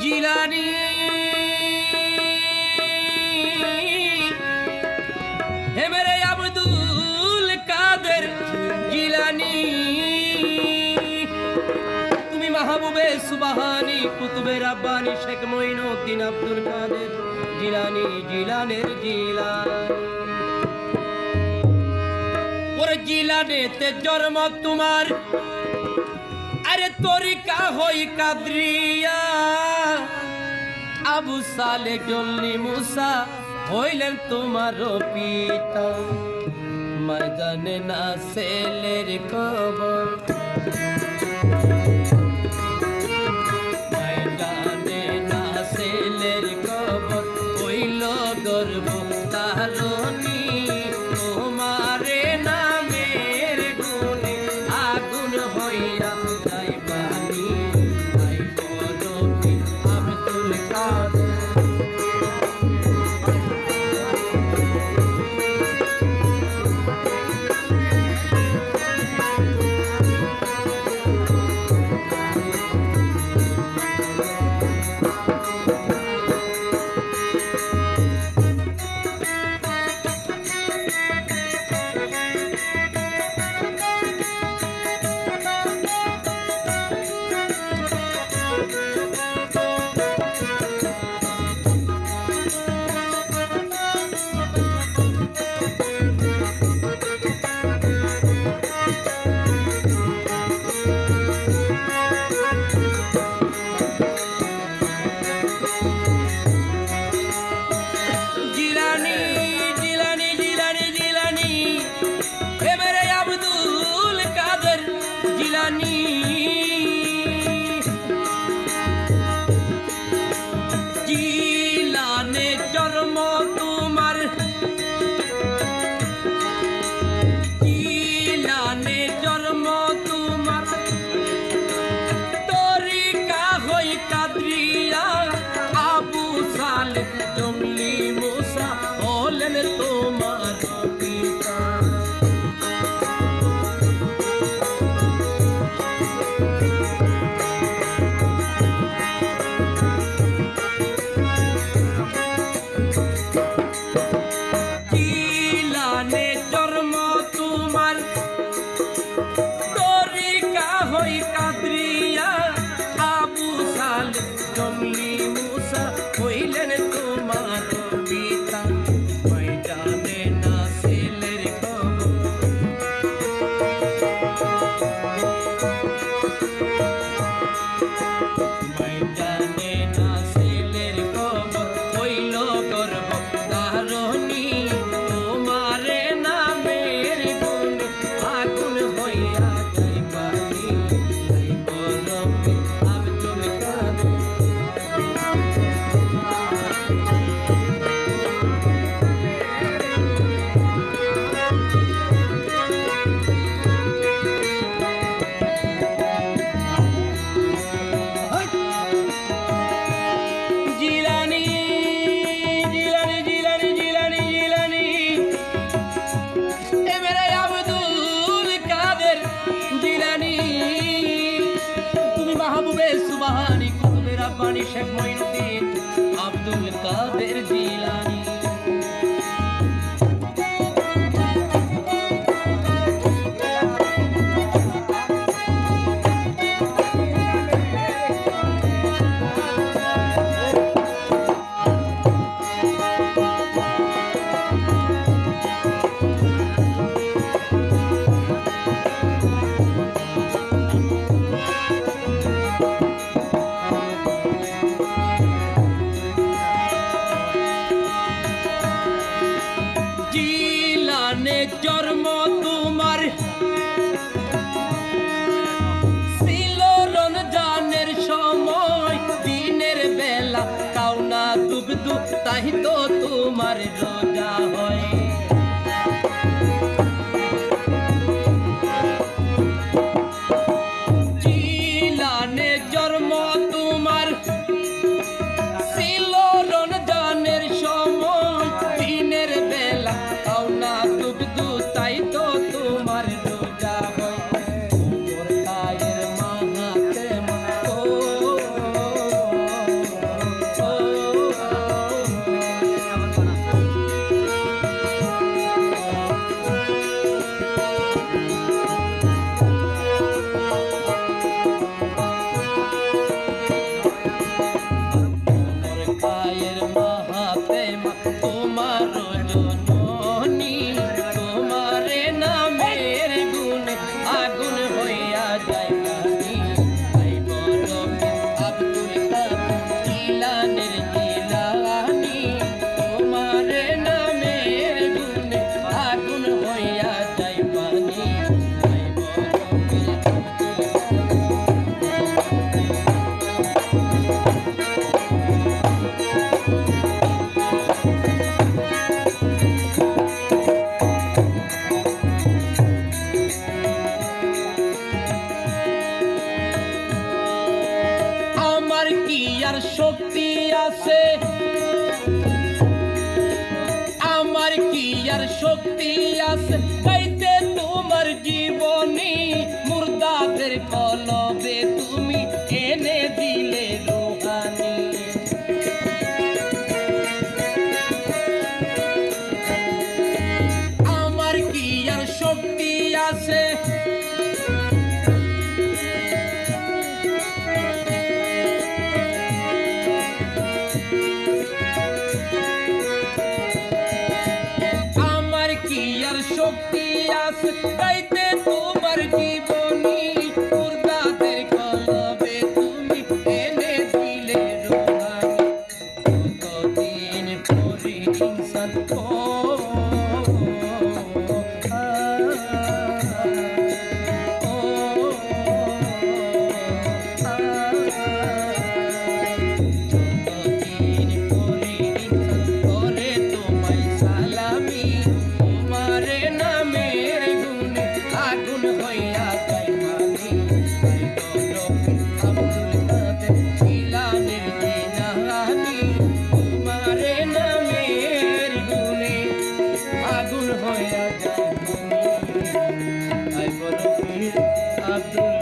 জিলানি। হে আব্দুল কাদের জিলানি। তুমি মাহবুবে সুবাহানি শেখ আব্দুল কাদের জিলানি, জিলানের জিলানি। ওর জিলানেতে জন্ম তোমার, আরে তরিকা হই কাদরিয়া। আবু সালে জল্লি মুসা হইলেন তোমার পিতা। ময়দানে না সেলের কবর। জিলানি তরিকা রাব্বানি শেখ মঈনুদ্দিন আব্দুল কাদের জিলানি। জন্ম তোমার। জানের সময় দিনের বেলা কাউনা দুবদু তাই তো তোমার রোজা শক্তি আছে। আমার কি আর শক্তি আছে? আমার কি আর শক্তি আছে গাইতে 啊。